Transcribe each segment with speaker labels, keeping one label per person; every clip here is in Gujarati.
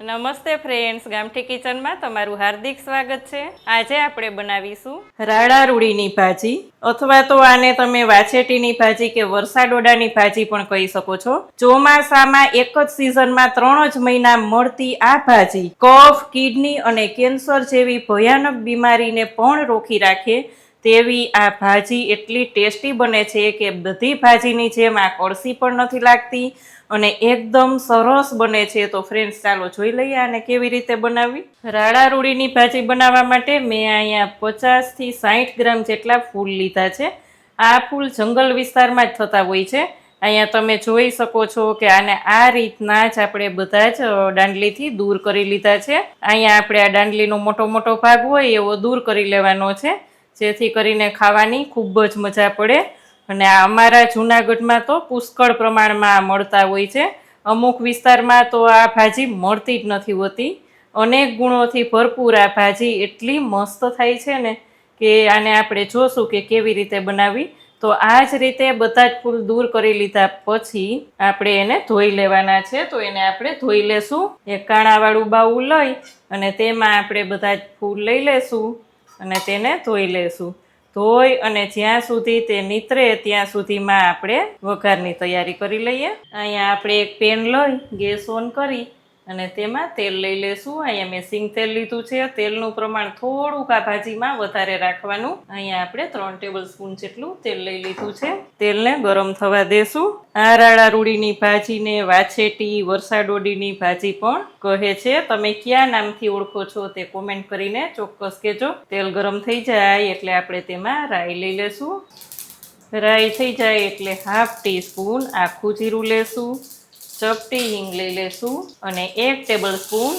Speaker 1: નમસ્તે ફ્રેન્ડ્સ ગામઠી કિચનમાં તમારું હાર્દિક સ્વાગત છે. આજે આપણે બનાવીશું રાડા રૂડીની ભાજી, અથવા તો આને તમે વાછેટીની ભાજી કે વરસાડોડાની ભાજી પણ કહી શકો છો. ચોમાસામાં એક જ સિઝનમાં ત્રણ જ મહિના મળતી આ ભાજી કફ કિડની અને કેન્સર જેવી ભયાનક બીમારીને પણ રોકી રાખે તેવી આ ભાજી એટલી ટેસ્ટી બને છે કે બધી ભાજીની જેમ આ કળસી પણ નથી લાગતી અને એકદમ સરસ બને છે તો ફ્રેન્ડ્સ ચાલો જોઈ લઈએ આને કેવી રીતે બનાવવી. રાડા રૂડીની ભાજી બનાવવા માટે મેં અહીંયા પચાસથી સાઠ ગ્રામ જેટલા ફૂલ લીધા છે. આ ફૂલ જંગલ વિસ્તારમાં જ થતા હોય છે. અહીંયા તમે જોઈ શકો છો કે આને આ રીતના જ આપણે બધા જ દાંડલીથી દૂર કરી લીધા છે. અહીંયા આપણે આ દાંડલીનો મોટો મોટો ભાગ હોય એવો દૂર કરી લેવાનો છે. જેથી કરીને ખાવાની ખૂબ જ મજા પડે. અને અમારા જૂનાગઢમાં તો પુષ્કળ પ્રમાણમાં મળતા હોય છે. અમુક વિસ્તારમાં તો આ ભાજી મળતી જ નથી હોતી. અનેક ગુણોથી ભરપૂર આ ભાજી એટલી મસ્ત થાય છે ને કે આને આપણે જોશું કે કેવી રીતે બનાવી. તો આ જ રીતે બધા જ ફૂલ દૂર કરી લીધા પછી આપણે એને ધોઈ લેવાના છે. તો એને આપણે ધોઈ લેશું. એક કાણાવાળું બાઉલ લઈ અને તેમાં આપણે બધા જ ફૂલ લઈ લેશું અને તેને ધોઈ લેશું. ધોઈ અને જ્યાં સુધી તે નીતરે ત્યાં સુધીમાં આપણે વઘારની તૈયારી કરી લઈએ. અહીંયા આપણે એક પેન લઈ ગેસ ઓન કરી અને તેમાં તેલ લઈ લેશું. અહીંયા મેં સિંગ તેલ લીધું છે. તેલનું પ્રમાણ થોડુંક આ ભાજીમાં વધારે રાખવાનું. અહીંયા આપણે ત્રણ ટેબલ સ્પૂન જેટલું તેલ લઈ લીધું છે. તેલને ગરમ થવા દેશું. આ રાળા રૂડીની ભાજીને વાછેટી, વરસાડોડીની ભાજી પણ કહે છે. તમે કયા નામથી ઓળખો છો તે કોમેન્ટ કરીને ચોક્કસ કહેજો. તેલ ગરમ થઈ જાય એટલે આપણે તેમાં રાઈ લઈ લેશું. રાઈ થઈ જાય એટલે હાફ ટી સ્પૂન આખું જીરું લેશું. ચપટી હિંગ લઈ લેશું અને એક ટેબલ સ્પૂન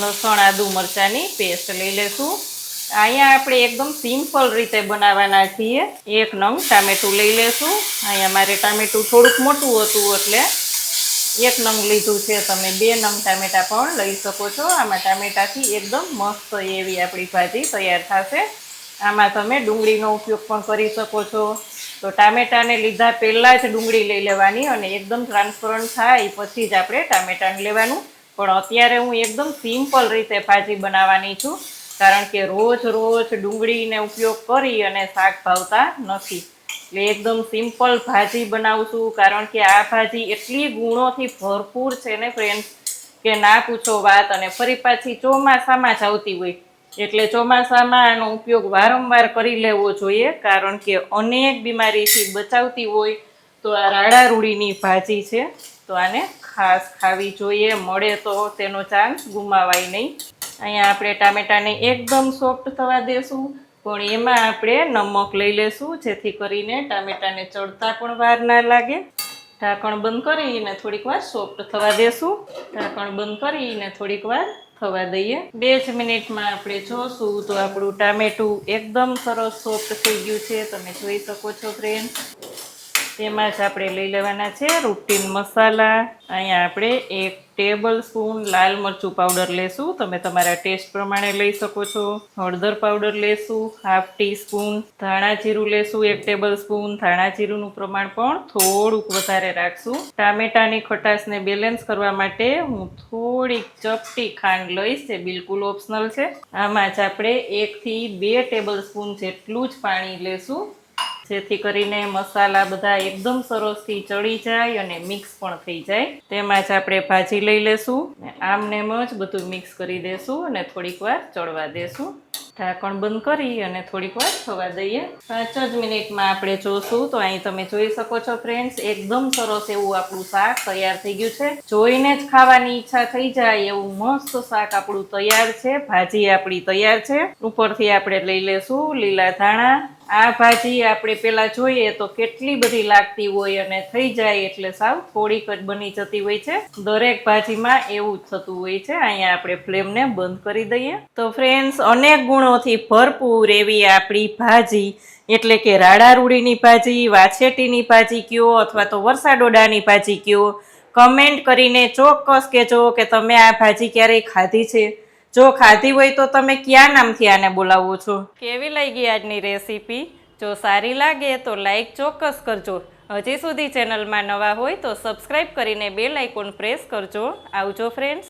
Speaker 1: લસણ, આદુ મરચાંની પેસ્ટ લઈ લેશું. અહીંયા આપણે એકદમ સિમ્પલ રીતે બનાવવાના છીએ. એક નંગ ટામેટું લઈ લેશું. અહીંયા મારે ટામેટું થોડુંક મોટું હતું એટલે એક નંગ લીધું છે. તમે બે નંગ ટામેટા પણ લઈ શકો છો. આમાં ટામેટાથી એકદમ મસ્ત એવી આપણી ભાજી તૈયાર થશે. આમાં તમે ડુંગળીનો ઉપયોગ પણ કરી શકો છો. તો ટામેટાને લીધા પહેલાં જ ડુંગળી લઈ લેવાની અને એકદમ ટ્રાન્સપરન્ટ થાય પછી જ આપણે ટામેટાને લેવાનું. પણ અત્યારે હું એકદમ સિમ્પલ રીતે ભાજી બનાવવાની છું, કારણ કે રોજ રોજ ડુંગળીને ઉપયોગ કરી અને શાક ભાવતા નથી. એટલે એકદમ સિમ્પલ ભાજી બનાવશું, કારણ કે આ ભાજી એટલી ગુણોથી ભરપૂર છે ને ફ્રેન્ડ્સ કે ના પૂછો વાત અને ફરી પાછી ચોમાસામાં જ આવતી હોય. એટલે ચોમાસામાં આનો ઉપયોગ વારંવાર કરી લેવો જોઈએ, કારણ કે અનેક બીમારીથી બચાવતી હોય તો આ રાડા રૂડીની ભાજી છે. તો આને ખાસ ખાવી જોઈએ, મળે તો તેનો ચાન્સ ગુમાવાય નહીં. અહીંયા આપણે ટામેટાને એકદમ સોફ્ટ થવા દેશું, પણ એમાં આપણે નમક લઈ લેશું, જેથી કરીને ટામેટાને ચડતા પણ વાર ના લાગે. ઢાંકણ બંધ કરીને થોડીક વાર સોફ્ટ થવા દેશું. ઢાંકણ બંધ કરીને થોડીક વાર થવા દઈએ. બે જ મિનિટમાં આપણે જોશું તો આપણું ટામેટું એકદમ સરસ સોફ્ટ થઈ ગયું છે. તમે જોઈ શકો છો ફ્રેન્ડ તેમાં જ આપણે લઈ લેવાના છે રૂટીન મસાલા. અહીંયા આપણે એક ટેબલ સ્પૂન લાલ મરચું પાવડર લેશું. તમે તમારા ટેસ્ટ પ્રમાણે લઈ શકો છો. હળદર પાવડર લેશું, હાફ ટી સ્પૂન ધાણા જીરું લેશું, એક ટેબલ સ્પૂન ધાણા જીરુંનું પ્રમાણ પણ થોડુંક વધારે રાખશું. ટામેટાની ખટાશને બેલેન્સ કરવા માટે હું થોડીક ચપટી ખાંડ લઈશ, જે બિલકુલ ઓપ્શનલ છે. આમાં જ આપણે એકથી બે ટેબલ સ્પૂન જેટલું જ પાણી લેશું. જેથી કરીને મસાલા બધા એકદમ સરસથી ચડી જાય અને મિક્સ પણ થઈ જાય. તેમાં જ આપણે ભાજી લઈ લેશું ને આમનેમ જ બધું મિક્સ કરી દેશું અને થોડીક વાર ચડવા દેશું. ઢાંકણ બંધ કરી અને થોડીક વાર થવા દઈએ. પાંચ જ મિનિટમાં આપણે જોશું. તો અહીં તમે જોઈ શકો છો ફ્રેન્ડ્સ, એકદમ સરસ એવું આપણું શાક તૈયાર થઈ ગયું છે. જોઈને જ ખાવાની ઈચ્છા થઈ જાય એવું મસ્ત શાક આપણું તૈયાર છે. ભાજી આપણી તૈયાર છે. ઉપરથી આપણે લઈ લેશું લીલા ધાણા આ ભાજી આપણે પેલા જોઈએ તો કેટલી બધી લાગતી હોય અને થઈ જાય એટલે સાવ થોડીક જ બની જતી હોય છે. દરેક ભાજીમાં એવું જ થતું હોય છે. અહીંયા આપણે ફ્લેમને બંધ કરી દઈએ. તો ફ્રેન્ડ્સ, અનેક ગુણોથી ભરપૂર એવી આપણી ભાજી, એટલે કે રાડા રૂડીની ભાજી, વાછેટીની ભાજી કયો અથવા તો વરસાડોડાની ભાજી કયો, કમેન્ટ કરીને ચોક્કસ કહેજો કે તમે આ ભાજી ક્યારેય ખાધી છે. જો ખાધી હોય તો તમે ક્યાં નામથી આને બોલાવો છો? કેવી લાગી આજની રેસીપી? જો સારી લાગે તો લાઈક ચોક્કસ કરજો. હજી સુધી ચેનલમાં નવા હોય તો સબસ્ક્રાઈબ કરીને બેલ આઇકોન પ્રેસ કરજો. આવજો ફ્રેન્ડ્સ